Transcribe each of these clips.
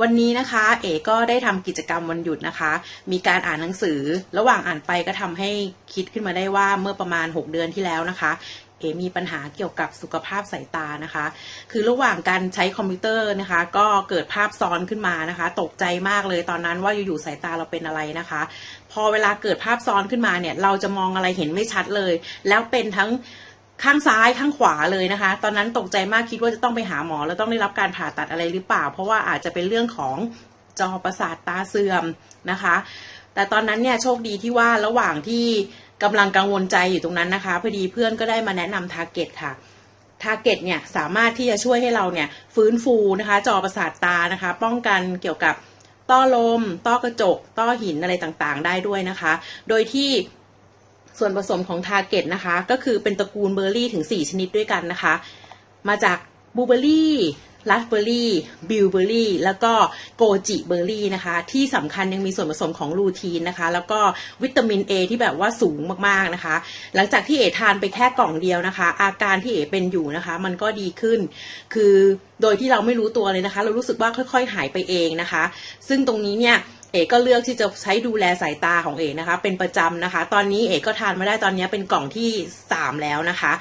วันนี้นะคะ เอ๋ก็ได้ทำกิจกรรมวันหยุดนะคะ มีการอ่านหนังสือ ระหว่างอ่านไปก็ทำให้คิดขึ้นมาได้ว่าเมื่อประมาณ 6 เดือนที่แล้วนะคะเอ๋มีปัญหาเกี่ยวกับสุขภาพสายตานะคะ คือระหว่างการใช้คอมพิวเตอร์นะคะ ก็เกิดภาพซ้อนขึ้นมานะคะ ตกใจมากเลยตอนนั้นว่าอยู่ๆสายตาเราเป็นอะไรนะคะ พอเวลาเกิดภาพซ้อนขึ้นมาเนี่ย เราจะมองอะไรเห็นไม่ชัดเลย แล้วเป็นทั้ง ข้างซ้ายข้างขวาเลยนะคะ ตอนนั้นตกใจมากคิดว่าจะต้องไปหาหมอ แล้วต้องได้รับการผ่าตัดอะไรหรือเปล่า เพราะว่าอาจจะเป็นเรื่องของจอประสาทตาเสื่อมนะคะ แต่ตอนนั้นเนี่ยโชคดีที่ว่าระหว่างที่กำลังกังวลใจอยู่ตรงนั้นนะคะพอดีเพื่อนก็ได้มาแนะนำทาร์เก็ตค่ะทาร์เก็ตเนี่ยสามารถที่จะช่วยให้เราเนี่ยฟื้นฟูนะคะจอประสาทตานะคะ ป้องกันเกี่ยวกับต้อลม ต้อกระจก ต้อหินอะไรต่างๆ ได้ด้วยนะคะ โดยที่ ส่วนผสมของทาร์เก็ตนะคะ ก็คือเป็นตระกูลเบอร์รี่ถึง 4 ชนิดด้วยกันนะคะ มาจากบลูเบอร์รี่ราสเบอร์รี่บิลเบอร์รี่แล้วก็โกจิเบอร์รี่นะคะ ที่สำคัญยังมีส่วนผสมของลูทีนนะคะ แล้วก็วิตามิน A ที่แบบว่าสูงมากๆนะคะ หลังจากที่เอทานไปแค่กล่องเดียวนะคะ อาการที่เอเป็นอยู่นะคะ มันก็ดีขึ้น คือโดยที่เราไม่รู้ตัวเลยนะคะ เรารู้สึกว่าค่อย ๆ หายไปเองนะคะ ซึ่งตรงนี้เนี่ย เอกก็เลือกที่จะใช้ดูแลสายตาของเอกนะคะ เป็นประจำนะคะ ตอนนี้เอกก็ทานมาได้ตอนนี้เป็นกล่องที่ 3 แล้วนะคะ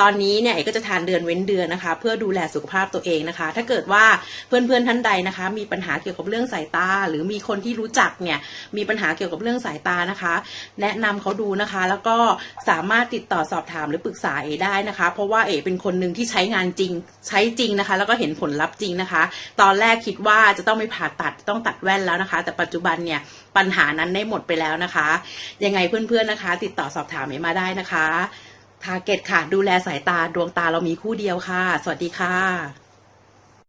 ตอนนี้เนี่ยเอกก็จะทานเดือนเว้นเดือนนะคะ เพื่อดูแลสุขภาพตัวเองนะคะ ถ้าเกิดว่าเพื่อนๆท่านใดนะคะ มีปัญหาเกี่ยวกับเรื่องสายตา หรือมีคนที่รู้จักเนี่ยมีปัญหาเกี่ยวกับเรื่องสายตานะคะ แนะนำเขาดูนะคะ แล้วก็สามารถติดต่อสอบถามหรือปรึกษาเอได้นะคะ เพราะว่าเอเป็นคนหนึ่งที่ใช้งานจริงใช้จริงนะคะ แล้วก็เห็นผลลัพธ์จริงนะคะ ตอนแรกคิดว่าจะต้องไปผ่าตัดต้องตัดแว่นแล้วนะคะ แต่ปัจจุบันเนี่ยปัญหานั้นได้หมดไปแล้วนะคะ ยังไงเพื่อนๆนะคะ ติดต่อสอบถามเอมาได้นะคะ ทาร์เก็ตค่ะ ดูแลสายตาดวงตาเรามีคู่เดียวค่ะ สวัสดีค่ะ